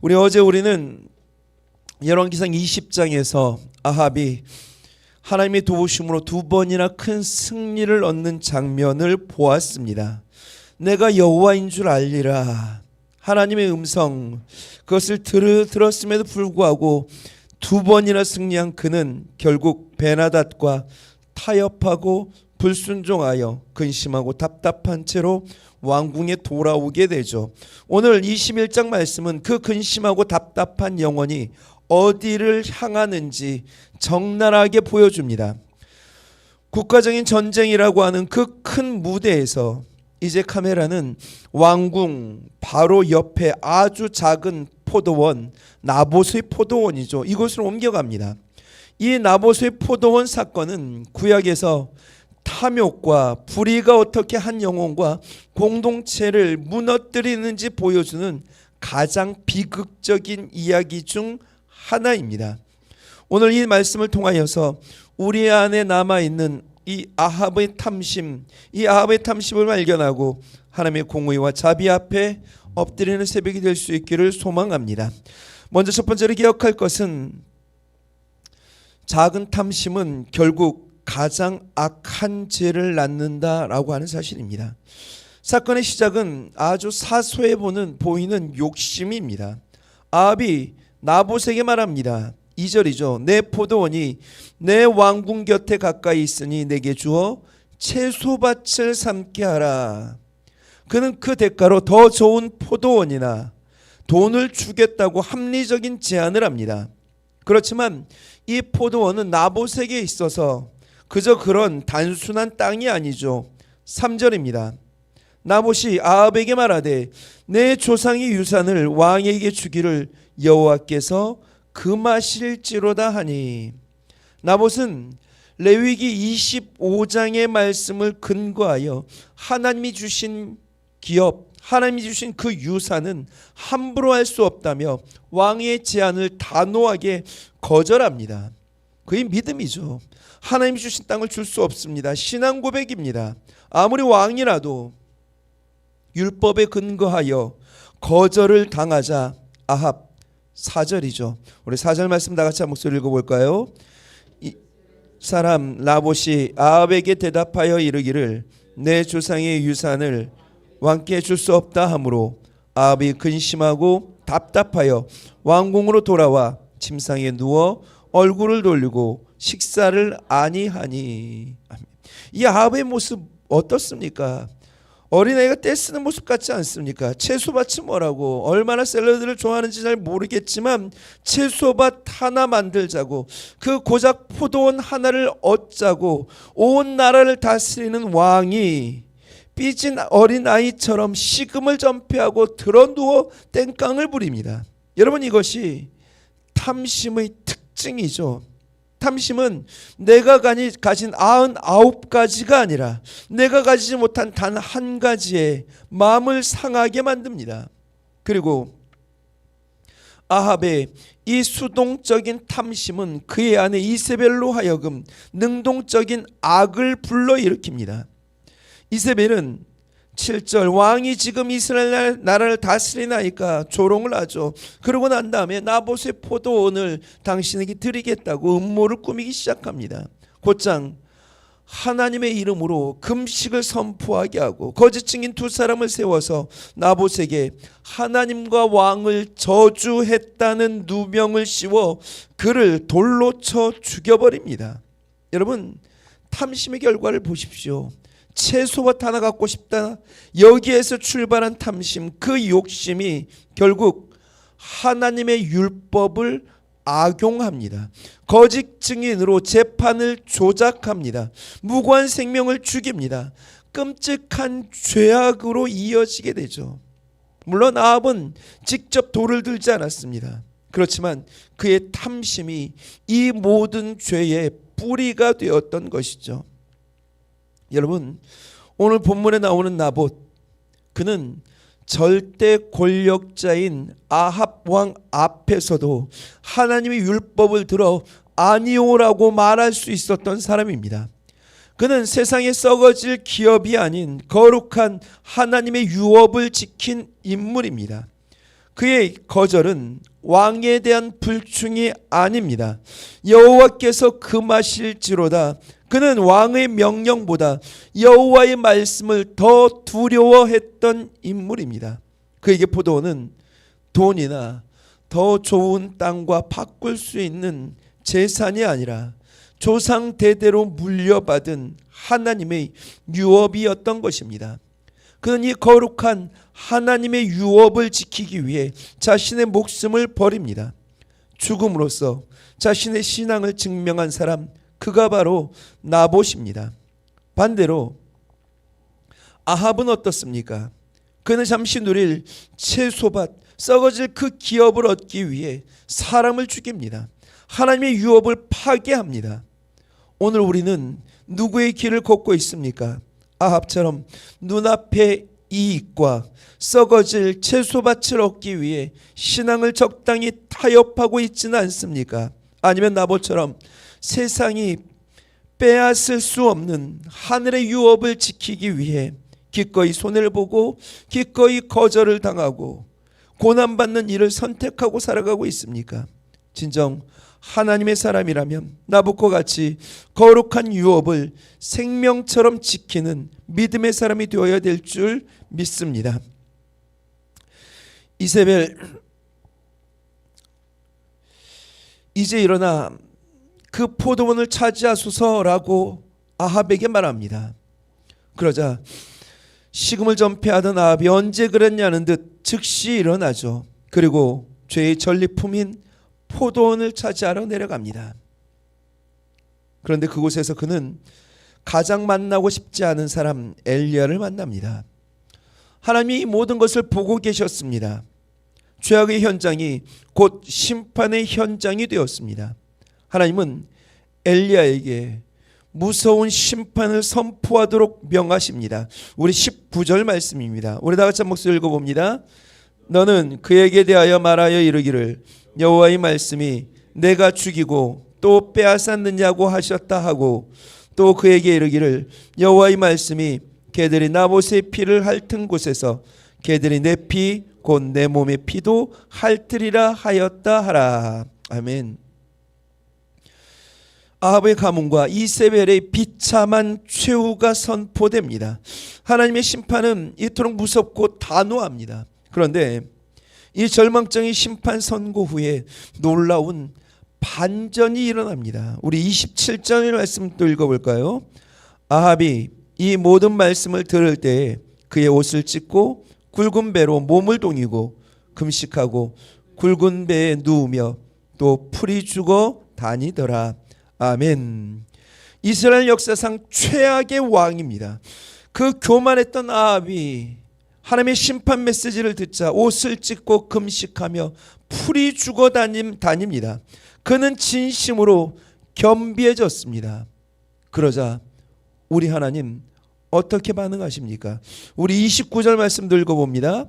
우리 어제 우리는 열왕기상 20장에서 아합이 하나님의 도우심으로 두 번이나 큰 승리를 얻는 장면을 보았습니다. 내가 여호와인 줄 알리라. 하나님의 음성 그것을 들, 들었음에도 불구하고 두 번이나 승리한 그는 결국 베나닷과 타협하고 불순종하여 근심하고 답답한 채로 왕궁에 돌아오게 되죠. 오늘 21장 말씀은 그 근심하고 답답한 영혼이 어디를 향하는지 적나라하게 보여줍니다. 국가적인 전쟁이라고 하는 그 큰 무대에서 이제 카메라는 왕궁 바로 옆에 아주 작은 포도원 나봇의 포도원이죠. 이곳으로 옮겨갑니다. 이 나봇의 포도원 사건은 구약에서 탐욕과 불의가 어떻게 한 영혼과 공동체를 무너뜨리는지 보여주는 가장 비극적인 이야기 중 하나입니다. 오늘 이 말씀을 통하여서 우리 안에 남아 있는 이 아합의 탐심, 이 아합의 탐심을 발견하고 하나님의 공의와 자비 앞에 엎드리는 새벽이 될 수 있기를 소망합니다. 먼저 첫 번째로 기억할 것은 작은 탐심은 결국 가장 악한 죄를 낳는다라고 하는 사실입니다. 사건의 시작은 아주 사소해 보는 보이는 욕심입니다. 아합이 나봇에게 말합니다. 2절이죠. 내 포도원이 내 왕궁 곁에 가까이 있으니 내게 주어 채소밭을 삼게 하라. 그는 그 대가로 더 좋은 포도원이나 돈을 주겠다고 합리적인 제안을 합니다. 그렇지만 이 포도원은 나봇에게 있어서 그저 그런 단순한 땅이 아니죠. 3절입니다. 나봇이 아합에게 말하되 내 조상의 유산을 왕에게 주기를 여호와께서 금하실지로다 하니 나봇은 레위기 25장의 말씀을 근거하여 하나님이 주신 기업 하나님이 주신 그 유산은 함부로 할 수 없다며 왕의 제안을 단호하게 거절합니다. 그의 믿음이죠. 하나님이 주신 땅을 줄 수 없습니다. 신앙 고백입니다. 아무리 왕이라도 율법에 근거하여 거절을 당하자 아합 4절이죠. 우리 4절 말씀 다 같이 한 목소리 읽어 볼까요? 이 사람 나봇이 아합에게 대답하여 이르기를 내 조상의 유산을 왕께 줄 수 없다 하므로 아합이 근심하고 답답하여 왕궁으로 돌아와 침상에 누워 얼굴을 돌리고 식사를 아니하니 이 아합의 모습 어떻습니까? 어린아이가 떼쓰는 모습 같지 않습니까? 채소밭이 뭐라고 얼마나 샐러드를 좋아하는지 잘 모르겠지만 채소밭 하나 만들자고 그 고작 포도원 하나를 얻자고 온 나라를 다스리는 왕이 삐진 어린아이처럼 식음을 전폐하고 드러누워 땡깡을 부립니다. 여러분 이것이 탐심의 특 징이죠. 탐심은 내가 가니, 가진 아흔 아홉 가지가 아니라 내가 가지지 못한 단 한 가지의 마음을 상하게 만듭니다. 그리고 아합의 이 수동적인 탐심은 그의 아내 이세벨로 하여금 능동적인 악을 불러일으킵니다. 이세벨은 7절 왕이 지금 이스라엘 나라를 다스리나이까 조롱을 하죠. 그러고 난 다음에 나봇의 포도원을 당신에게 드리겠다고 음모를 꾸미기 시작합니다. 곧장 하나님의 이름으로 금식을 선포하게 하고 거짓 증인 두 사람을 세워서 나봇에게 하나님과 왕을 저주했다는 누명을 씌워 그를 돌로 쳐 죽여버립니다. 여러분 탐심의 결과를 보십시오. 채소밭 하나 갖고 싶다. 여기에서 출발한 탐심, 그 욕심이 결국 하나님의 율법을 악용합니다. 거짓 증인으로 재판을 조작합니다. 무고한 생명을 죽입니다. 끔찍한 죄악으로 이어지게 되죠. 물론 아합은 직접 돌을 들지 않았습니다. 그렇지만 그의 탐심이 이 모든 죄의 뿌리가 되었던 것이죠. 여러분 오늘 본문에 나오는 나봇 그는 절대 권력자인 아합 왕 앞에서도 하나님의 율법을 들어 아니오라고 말할 수 있었던 사람입니다. 그는 세상에 썩어질 기업이 아닌 거룩한 하나님의 유업을 지킨 인물입니다. 그의 거절은 왕에 대한 불충이 아닙니다. 여호와께서 금하실지로다. 그는 왕의 명령보다 여호와의 말씀을 더 두려워했던 인물입니다. 그에게 포도원은 돈이나 더 좋은 땅과 바꿀 수 있는 재산이 아니라 조상 대대로 물려받은 하나님의 유업이었던 것입니다. 그는 이 거룩한 하나님의 유업을 지키기 위해 자신의 목숨을 버립니다. 죽음으로써 자신의 신앙을 증명한 사람 그가 바로 나봇입니다. 반대로 아합은 어떻습니까? 그는 잠시 누릴 채소밭 썩어질 그 기업을 얻기 위해 사람을 죽입니다. 하나님의 유업을 파괴합니다. 오늘 우리는 누구의 길을 걷고 있습니까? 아합처럼 눈앞의 이익과 썩어질 채소밭을 얻기 위해 신앙을 적당히 타협하고 있지는 않습니까? 아니면 나보처럼 세상이 빼앗을 수 없는 하늘의 유업을 지키기 위해 기꺼이 손해를 보고 기꺼이 거절을 당하고 고난받는 일을 선택하고 살아가고 있습니까? 진정 하나님의 사람이라면 나부코 같이 거룩한 유업을 생명처럼 지키는 믿음의 사람이 되어야 될 줄 믿습니다. 이세벨 이제 일어나 그 포도원을 차지하소서라고 아합에게 말합니다. 그러자 식음을 전폐하던 아합이 언제 그랬냐는 듯 즉시 일어나죠. 그리고 죄의 전리품인 포도원을 차지하러 내려갑니다. 그런데 그곳에서 그는 가장 만나고 싶지 않은 사람 엘리야를 만납니다. 하나님이 이 모든 것을 보고 계셨습니다. 죄악의 현장이 곧 심판의 현장이 되었습니다. 하나님은 엘리야에게 무서운 심판을 선포하도록 명하십니다. 우리 19절 말씀입니다. 우리 다 같이 한 목소리 읽어봅니다. 너는 그에게 대하여 말하여 이르기를 여호와의 말씀이 내가 죽이고 또 빼앗았느냐고 하셨다 하고 또 그에게 이르기를 여호와의 말씀이 개들이 나봇의 피를 핥은 곳에서 개들이 내 피 곧 내 몸의 피도 핥으리라 하였다 하라 아멘. 아합의 가문과 이세벨의 비참한 최후가 선포됩니다. 하나님의 심판은 이토록 무섭고 단호합니다. 그런데 이 절망적인 심판 선고 후에 놀라운 반전이 일어납니다. 우리 27절의 말씀 또 읽어볼까요? 아합이 이 모든 말씀을 들을 때 그의 옷을 찢고 굵은 배로 몸을 동이고 금식하고 굵은 배에 누우며 또 풀이 죽어 다니더라. 아멘. 이스라엘 역사상 최악의 왕입니다. 그 교만했던 아합이 하나님의 심판 메시지를 듣자 옷을 찢고 금식하며 풀이 죽어 다님, 다닙니다. 그는 진심으로 겸비해졌습니다. 그러자 우리 하나님 어떻게 반응하십니까? 우리 29절 말씀 읽어봅니다.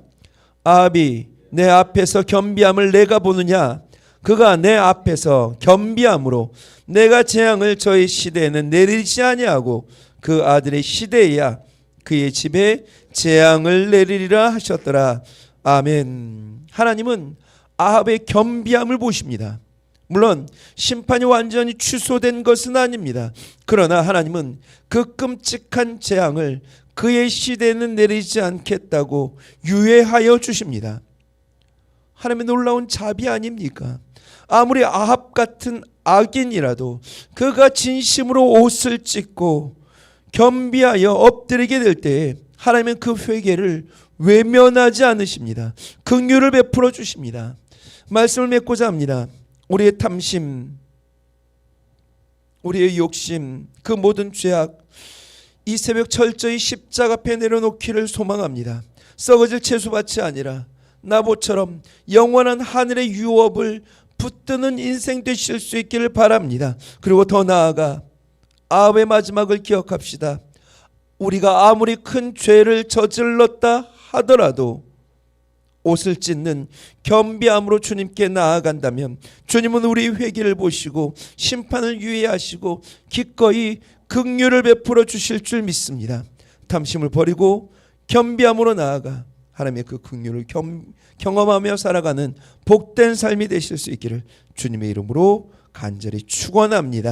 아합이 내 앞에서 겸비함을 내가 보느냐? 그가 내 앞에서 겸비함으로 내가 재앙을 저의 시대에는 내리지 아니하고 그 아들의 시대에야 그의 집에 재앙을 내리리라 하셨더라. 아멘. 하나님은 아합의 겸비함을 보십니다. 물론 심판이 완전히 취소된 것은 아닙니다. 그러나 하나님은 그 끔찍한 재앙을 그의 시대에는 내리지 않겠다고 유예하여 주십니다. 하나님의 놀라운 자비 아닙니까? 아무리 아합 같은 악인이라도 그가 진심으로 옷을 찢고 겸비하여 엎드리게 될 때에 하나님은 그 회개를 외면하지 않으십니다. 긍휼을 베풀어 주십니다. 말씀을 맺고자 합니다. 우리의 탐심, 우리의 욕심, 그 모든 죄악 이 새벽 철저히 십자가 앞에 내려놓기를 소망합니다. 썩어질 채소밭이 아니라 나보처럼 영원한 하늘의 유업을 붙드는 인생 되실 수 있기를 바랍니다. 그리고 더 나아가 아합의 마지막을 기억합시다. 우리가 아무리 큰 죄를 저질렀다 하더라도 옷을 찢는 겸비함으로 주님께 나아간다면 주님은 우리 회개를 보시고 심판을 유예하시고 기꺼이 긍휼을 베풀어 주실 줄 믿습니다. 탐심을 버리고 겸비함으로 나아가 하나님의 그 긍휼을 겸, 경험하며 살아가는 복된 삶이 되실 수 있기를 주님의 이름으로 간절히 축원합니다.